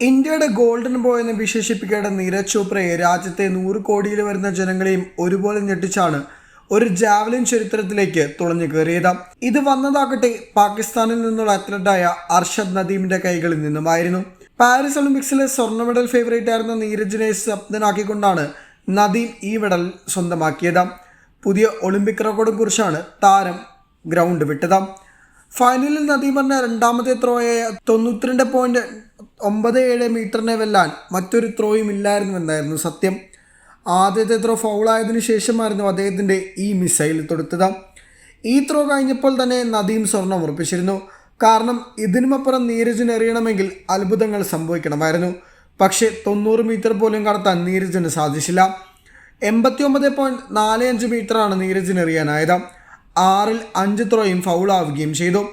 ഇന്ത്യയുടെ golden boy എന്ന് വിശേഷിപ്പിക്കേണ്ട നീരജ് ചോപ്രയെ രാജ്യത്തെ നൂറ് കോടിയിൽ വരുന്ന ജനങ്ങളെയും ഒരുപോലെ ഞെട്ടിച്ചാണ് ഒരു ജാവലിൻ ചരിത്രത്തിലേക്ക് തുളഞ്ഞു കയറിയത്. ഇത് വന്നതാകട്ടെ പാകിസ്ഥാനിൽ നിന്നുള്ള അത്ലറ്റായ അർഷദ് നദീമിന്റെ കൈകളിൽ നിന്നുമായിരുന്നു. പാരീസ് ഒളിമ്പിക്സിലെ സ്വർണ മെഡൽ ഫേവറേറ്റ് ആയിരുന്ന നീരജിനെ സ്വപ്നനാക്കിക്കൊണ്ടാണ് നദീം ഈ മെഡൽ സ്വന്തമാക്കിയത്. പുതിയ ഒളിമ്പിക് റെക്കോർഡും കുറിച്ചാണ് താരം ഗ്രൗണ്ട് വിട്ടത്. ഫൈനലിൽ നദീം പറഞ്ഞ രണ്ടാമത്തെ ത്രോയായ തൊണ്ണൂറ്റിരണ്ട് പോയിന്റ് ഒമ്പത് ഏഴ് മീറ്ററിനെ വെല്ലാൻ മറ്റൊരു ത്രോയും ഇല്ലായിരുന്നു എന്നായിരുന്നു സത്യം. ആദ്യത്തെ ത്രോ ഫൗളായതിനു ശേഷമായിരുന്നു അദ്ദേഹത്തിന്റെ ഈ മിസൈൽ തൊടുത്തത്. ഈ ത്രോ കഴിഞ്ഞപ്പോൾ തന്നെ നദീം സ്വർണം ഉറപ്പിച്ചിരുന്നു. കാരണം ഇതിനുമപ്പുറം നീരജിന് എറിയണമെങ്കിൽ അത്ഭുതങ്ങൾ സംഭവിക്കണമായിരുന്നു. പക്ഷേ തൊണ്ണൂറ് മീറ്റർ പോലും കടത്താൻ നീരജിന് സാധിച്ചില്ല. എൺപത്തി ഒമ്പത് പോയിന്റ് നാല് അഞ്ച് മീറ്ററാണ് നീരജിന് എറിയാനായത് ആറിൽ അഞ്ച് ത്രോയും ഫൗളാവുകയും ചെയ്തു.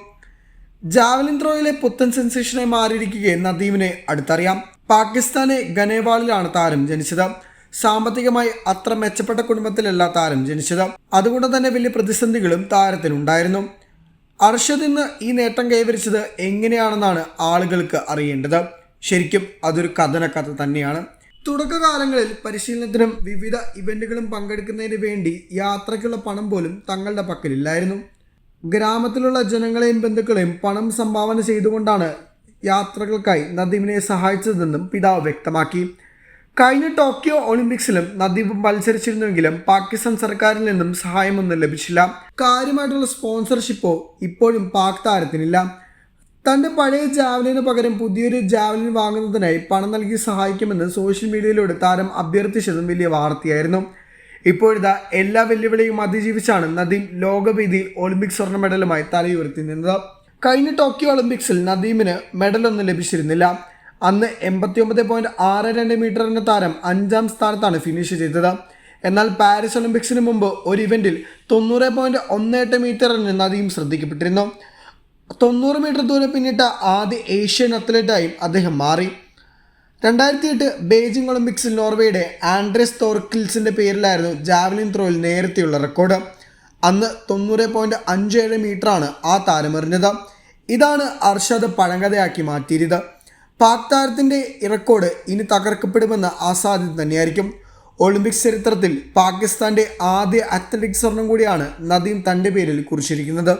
ജാവലിൻ ത്രോയിലെ പുത്തൻ സെൻസേഷനായി മാറിയിരിക്കുകയും നദീമിനെ അടുത്തറിയാം. പാകിസ്ഥാനെ ഗനേവാളിലാണ് താരം ജനിച്ചത്. സാമ്പത്തികമായി അത്ര മെച്ചപ്പെട്ട കുടുംബത്തിലല്ല താരം ജനിച്ചത്. അതുകൊണ്ട് തന്നെ വലിയ പ്രതിസന്ധികളും താരത്തിനുണ്ടായിരുന്നു. അർഷദ് ഇന്ന് ഈ നേട്ടം കൈവരിച്ചത് എങ്ങനെയാണെന്നാണ് ആളുകൾക്ക് അറിയേണ്ടത്. ശരിക്കും അതൊരു കഥനക്കഥ തന്നെയാണ്. തുടക്കകാലങ്ങളിൽ പരിശീലനത്തിനും വിവിധ ഇവന്റുകളും പങ്കെടുക്കുന്നതിന് വേണ്ടി യാത്രയ്ക്കുള്ള പണം പോലും തങ്ങളുടെ പക്കലില്ലായിരുന്നു. ഗ്രാമത്തിലുള്ള ജനങ്ങളെയും ബന്ധുക്കളെയും പണം സംഭാവന ചെയ്തുകൊണ്ടാണ് യാത്രകൾക്കായി നദീമിനെ സഹായിച്ചതെന്നും പിതാവ് വ്യക്തമാക്കി. കഴിഞ്ഞ ടോക്കിയോ ഒളിമ്പിക്സിലും നദീപ് മത്സരിച്ചിരുന്നുവെങ്കിലും പാകിസ്ഥാൻ സർക്കാരിൽ നിന്നും സഹായമൊന്നും ലഭിച്ചില്ല. കാര്യമായിട്ടുള്ള സ്പോൺസർഷിപ്പോ ഇപ്പോഴും പാക് താരത്തിനില്ല. തന്റെ പഴയ ജാവലിന് പകരം പുതിയൊരു ജാവലിൻ വാങ്ങുന്നതിനായി പണം നൽകി സഹായിക്കുമെന്ന് സോഷ്യൽ മീഡിയയിലൂടെ താരം അഭ്യർത്ഥിച്ചതും വലിയ വാർത്തയായിരുന്നു. ഇപ്പോഴിതാ എല്ലാ വെല്ലുവിളിയും അതിജീവിച്ചാണ് നദീം ലോകവേദിയിൽ ഒളിമ്പിക് സ്വർണ മെഡലുമായി തലയുയർത്തി നിന്നത്. കഴിഞ്ഞ ടോക്കിയോ ഒളിമ്പിക്സിൽ നദീമിന് മെഡലൊന്നും ലഭിച്ചിരുന്നില്ല. അന്ന് എൺപത്തി ഒമ്പത് പോയിന്റ് ആറ് രണ്ട് മീറ്റർ എന്ന താരം അഞ്ചാം സ്ഥാനത്താണ് ഫിനിഷ് ചെയ്തത്. എന്നാൽ പാരീസ് ഒളിമ്പിക്സിന് മുമ്പ് ഒരു ഇവന്റിൽ തൊണ്ണൂറ് പോയിന്റ് ഒന്ന് എട്ട് മീറ്ററിന് നദീം ശ്രദ്ധിക്കപ്പെട്ടിരുന്നു. തൊണ്ണൂറ് മീറ്റർ ദൂരം പിന്നിട്ട ആദ്യ ഏഷ്യൻ അത്ലറ്റായും അദ്ദേഹം മാറി. രണ്ടായിരത്തി എട്ട് ബെയ്ജിംഗ് ഒളിമ്പിക്സിൽ നോർവേയുടെ ആൻഡ്രസ് തോർക്കിൽസിന്റെ പേരിലായിരുന്നു ജാവലിൻ ത്രോയിൽ നേരത്തെയുള്ള റെക്കോർഡ്. അന്ന് തൊണ്ണൂറ് പോയിന്റ് അഞ്ച് ഏഴ് മീറ്ററാണ് ആ താരമെറിഞ്ഞത്. ഇതാണ് അർഷദ് പഴങ്കഥയാക്കി മാറ്റിയത് പാക് താരത്തിന്റെ റെക്കോർഡ് ഇനി തകർക്കപ്പെടുമെന്ന അസാധ്യത തന്നെയായിരിക്കും. ഒളിമ്പിക്സ് ചരിത്രത്തിൽ പാകിസ്ഥാന്റെ ആദ്യ അത്ലറ്റിക്സ് സ്വർണം കൂടിയാണ് നദീം തന്റെ പേരിൽ കുറിച്ചിരിക്കുന്നത്.